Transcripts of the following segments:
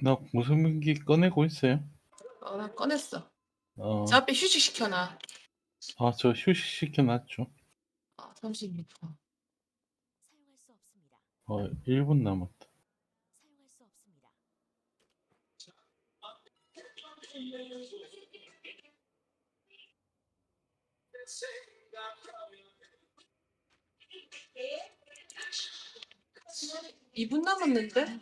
나 공성민기 꺼내고 있어요. 어, 나 꺼냈어. 어, 저 앞에 휴식 시켜놔. 아, 저 휴식 시켜놨죠. 아, 36분. 사용할 수 없습니다. 어, 1분 남았다. 사용할 수 없습니다. 이분 남았는데?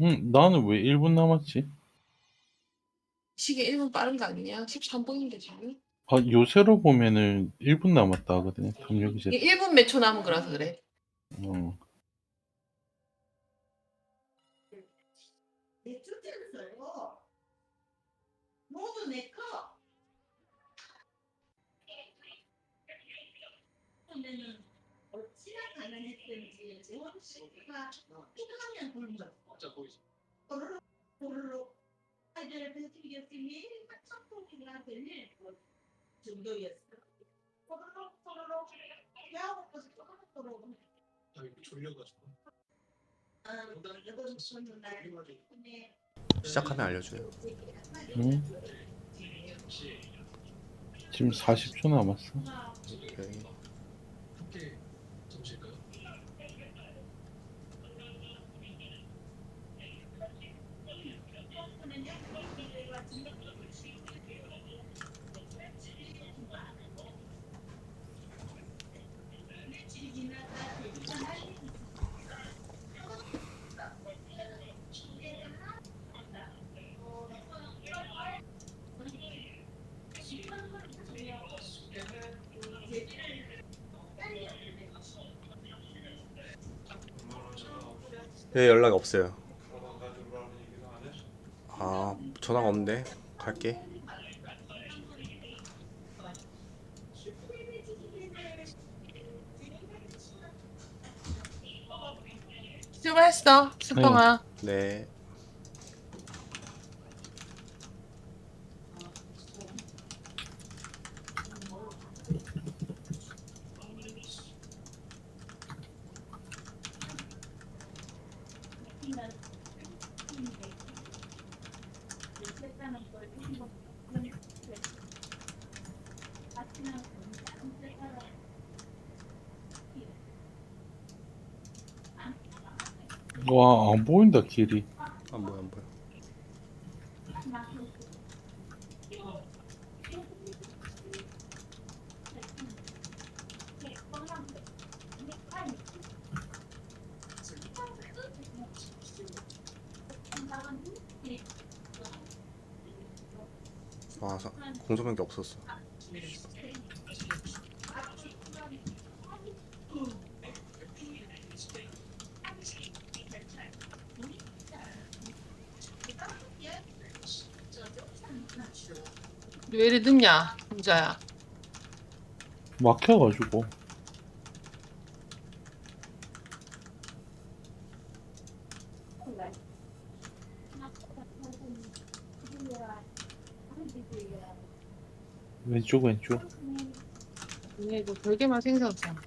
응, 나는 왜 1분 남았지? 시계 1분 빠른 거 아니냐? 13분인데 지금? 아, 요새로 보면은 1분 남았다 하거든요. 동력 이 제. 이게 1분 몇 초 남은 거라서 그래. 어. 모두 내 거. 그러면은 어찌나 가난했던지 재원 씨가 피하면 굶은 거. 도로록 도로록 아이들을 배치겠으니 착복이나 될일 정도였어. 도로록 도로록 야 먹고서 도로록 도로록. 아이고 졸려가지고 아, 네. 시작하면 알려줘요. 응? 지금 40초 남았어. 오케이. Okay. 네 연락 없어요. 아 전화가 없는데 갈게. 수고했어, 스펑아. 네. 와, 안 보인다, 길이. 안 보여 안 보여. 와 사- 공소변기 없었어. 왜 이리 늦냐, 혼자야. 막혀가지고. 왼쪽, 왼쪽. 얘 이거 별개만 생겼잖아.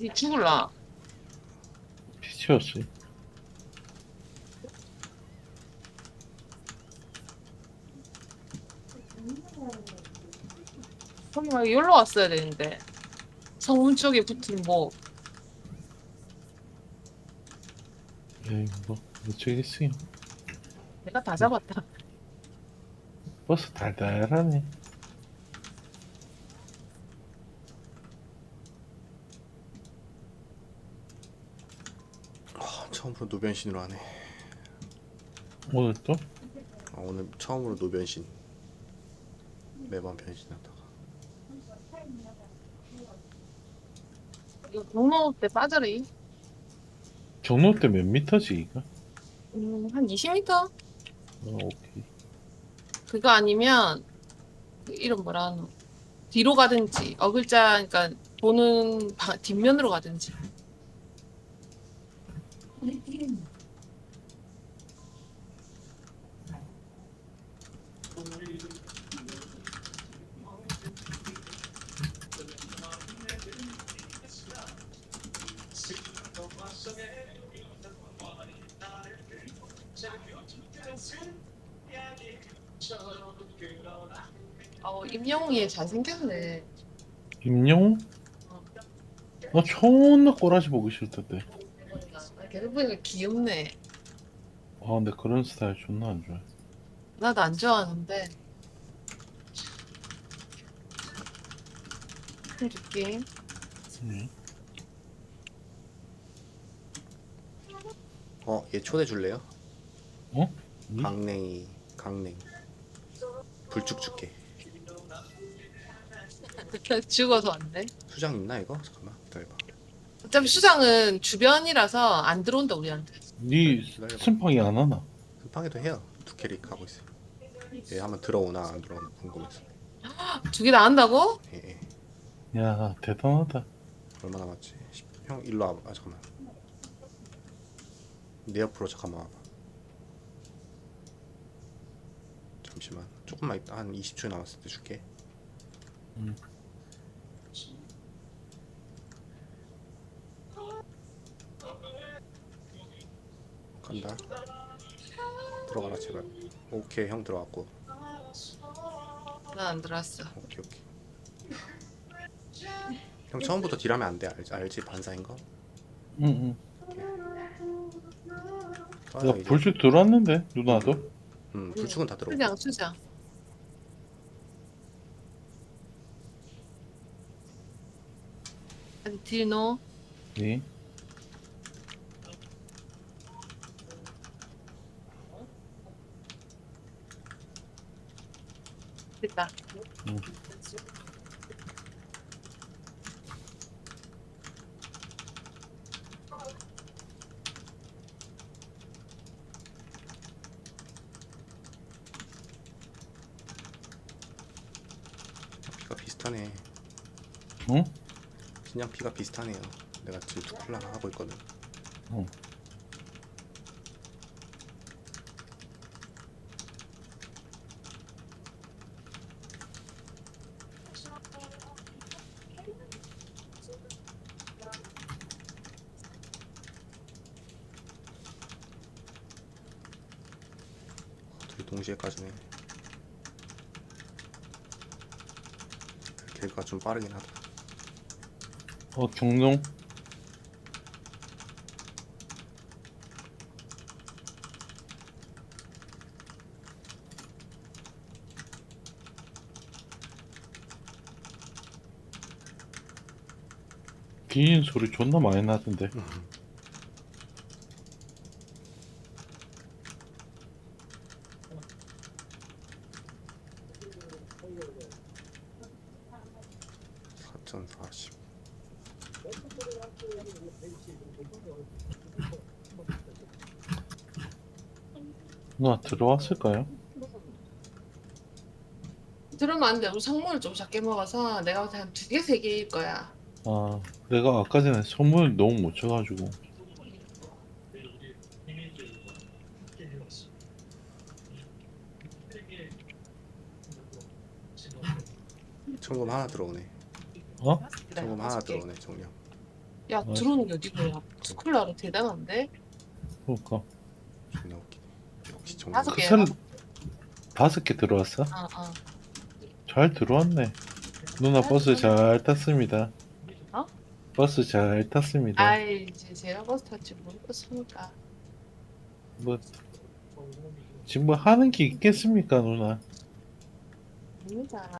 니 죽을라. 피치였어요. 거기 막 여기로 왔어야 되는데. 성문 쪽에 붙은 뭐, 에이, 뭐, 어쩌겠어요. 내가 다 잡았다. 버스 달달하네. 아, 처음으로 노변신으로 하네. 오늘 또? 아, 오늘 처음으로 노변신. 매번 변신하다가. 이거 종로 때 빠져리. 정로 때 몇 미터지 이거? 음, 한 20m? 어, 오케이. 그거 아니면 그 이름 뭐라 하노? 뒤로 가든지 어글자 그러니까 보는 바- 뒷면으로 가든지. 어 임영웅 얘 잘생겼네. 임영웅? 나 존나 꼬라지 보기 싫던데. 아, 걔를 보니까 귀엽네. 아 근데 그런 스타일 존나 안 좋아해. 나도 안 좋아하는데. 해줄게. 응. 어, 얘 초대 줄래요? 어? 응? 강냉이, 강냉. 불쭉 줄게. 죽어서 안 돼. 수장 있나 이거? 잠깐만 기다려봐. 어차피 수장은 주변이라서 안 들어온다 우리한테. 네 기다려봐. 순팡이 안 하나? 급하게도 해요. 두 캐릭 하고 있어요. 얘 한번 들어오나 안 들어오나 궁금해서. 두 개 다 한다고? 예, 예. 야 대단하다. 얼마 남았지? 10... 형 일로 와봐. 아 잠깐만. 내 옆으로 잠깐만 와봐. 잠시만. 조금만 있다. 한 20초 남았을 때 줄게. 음. 간다. 들어가라 제발. 오케이 형 들어왔고. 난안 들어왔어. 오케이 오케이. 형 처음부터 딜하면 안 돼. 알지, 알지 반사인 거? 응응. 아, 야 불쑥 들어왔는데 누나도? 음, 불축은 다 들어오고. 수장 수장. 아니 딜 넣어. 네. 됐다. 비슷하네. 응? 그냥 피가 비슷하네요. 내가 지금 투플랑 하고 있거든. 응. 둘이 동시에 까주네. 걔가 좀 빠르긴 하다. 어 종룡. 긴 소리 존나 많이 나던데. 사천 사십. 누나 들어왔을까요? 들으면 안 돼. 우리 성문을 좀 작게 먹어서 내가 볼때 한 두 개, 세 개일 거야. 아 내가 아까 전에 선물 너무 못 쳐가지고 청금 하나 들어오네. 어? 청금 하나 들어오네 정령. 야 들어오는 게 어디고? 스콜라로 대단한데? 그러니까 존나 웃기네. 역시 정령. 다섯 그 개. 선 다섯 개 들어왔어? 아 아. 잘 들어왔네. 누나 버스 잘 탔습니다. 어? 버스 잘 탔습니다. 아이 이제 제가 버스 탈지 모르겠으니까. 뭐 지금 뭐 하는 게 있겠습니까, 누나? 아닙니다.